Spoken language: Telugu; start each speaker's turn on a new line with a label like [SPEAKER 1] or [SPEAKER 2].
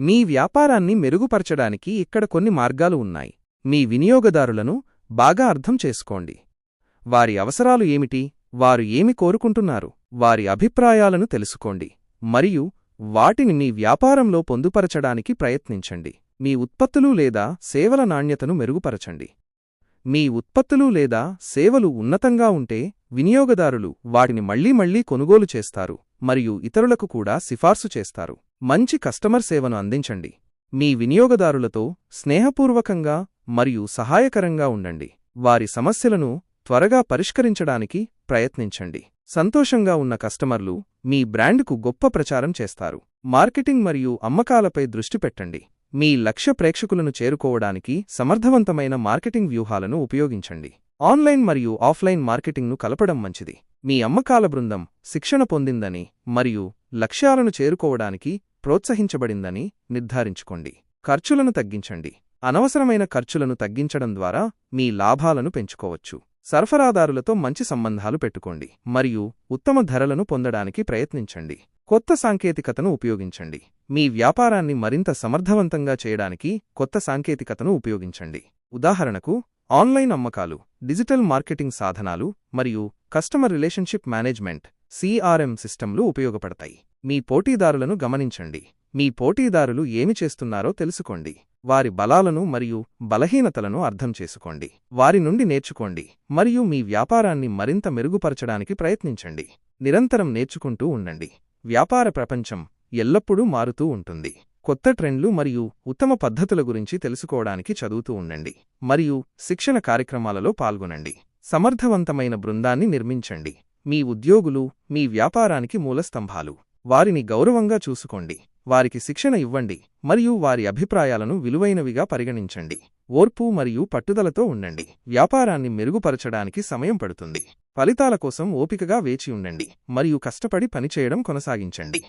[SPEAKER 1] మీ వ్యాపారాన్ని మెరుగుపరచడానికి ఇక్కడ కొన్ని మార్గాలు ఉన్నాయి. మీ వినియోగదారులను బాగా అర్థం చేసుకోండి. వారి అవసరాలు ఏమిటి? వారు ఏమి కోరుకుంటున్నారు? వారి అభిప్రాయాలను తెలుసుకోండి. మరియు వాటిని మీ వ్యాపారంలో పొందుపరచడానికి ప్రయత్నించండి. మీ ఉత్పత్తులు లేదా సేవల నాణ్యతను మెరుగుపరచండి. మీ ఉత్పత్తులు లేదా సేవలు ఉన్నతంగా ఉంటే వినియోగదారులు వాటిని మళ్ళీ మళ్ళీ కొనుగోలు చేస్తారు మరియు ఇతరులకు కూడా సిఫార్సు చేస్తారు. మంచి కస్టమర్ సేవను అందించండి. మీ వినియోగదారులతో స్నేహపూర్వకంగా మరియు సహాయకరంగా ఉండండి. వారి సమస్యలను త్వరగా పరిష్కరించడానికి ప్రయత్నించండి. సంతోషంగా ఉన్న కస్టమర్లు మీ బ్రాండ్కు గొప్ప ప్రచారం చేస్తారు. మార్కెటింగ్ మరియు అమ్మకాలపై దృష్టి పెట్టండి. మీ లక్ష్య ప్రేక్షకులను చేరుకోవడానికి సమర్థవంతమైన మార్కెటింగ్ వ్యూహాలను ఉపయోగించండి. ఆన్లైన్ మరియు ఆఫ్లైన్ మార్కెటింగ్ను కలపడం మంచిది. మీ అమ్మకాల బృందం శిక్షణ పొందిందని మరియు లక్ష్యాలను చేరుకోవడానికి ప్రోత్సహించబడిందని నిర్ధారించుకోండి. ఖర్చులను తగ్గించండి. అనవసరమైన ఖర్చులను తగ్గించడం ద్వారా మీ లాభాలను పెంచుకోవచ్చు. సరఫరాదారులతో మంచి సంబంధాలు పెట్టుకోండి మరియు ఉత్తమ ధరలను పొందడానికి ప్రయత్నించండి. కొత్త సాంకేతికతను ఉపయోగించండి. మీ వ్యాపారాన్ని మరింత సమర్థవంతంగా చేయడానికి కొత్త సాంకేతికతను ఉపయోగించండి. ఉదాహరణకు ఆన్లైన్ అమ్మకాలు డిజిటల్ మార్కెటింగ్ సాధనాలు మరియు కస్టమర్ రిలేషన్షిప్ మేనేజ్మెంట్ సిఆర్ఎం సిస్టంలు ఉపయోగపడతాయి. మీ పోటీదారులను గమనించండి. మీ పోటీదారులు ఏమి చేస్తున్నారో తెలుసుకోండి. వారి బలాలను మరియు బలహీనతలను అర్థం చేసుకోండి. వారి నుండి నేర్చుకోండి మరియు మీ వ్యాపారాన్ని మరింత మెరుగుపరచడానికి ప్రయత్నించండి. నిరంతరం నేర్చుకుంటూ ఉండండి. వ్యాపార ప్రపంచం ఎల్లప్పుడూ మారుతూ ఉంటుంది. కొత్త ట్రెండ్లు మరియు ఉత్తమ పద్ధతుల గురించి తెలుసుకోవడానికి చదువుతూ ఉండండి. మరియు శిక్షణ కార్యక్రమాలలో పాల్గొనండి. సమర్థవంతమైన బృందాన్ని నిర్మించండి. మీ ఉద్యోగులు మీ వ్యాపారానికి మూలస్తంభాలు. వారిని గౌరవంగా చూసుకోండి. వారికి శిక్షణ ఇవ్వండి మరియు వారి అభిప్రాయాలను విలువైనవిగా పరిగణించండి. ఓర్పు మరియు పట్టుదలతో ఉండండి. వ్యాపారాన్ని మెరుగుపరచడానికి సమయం పడుతుంది. ఫలితాల కోసం ఓపికగా వేచి ఉండండి మరియు కష్టపడి పనిచేయడం కొనసాగించండి.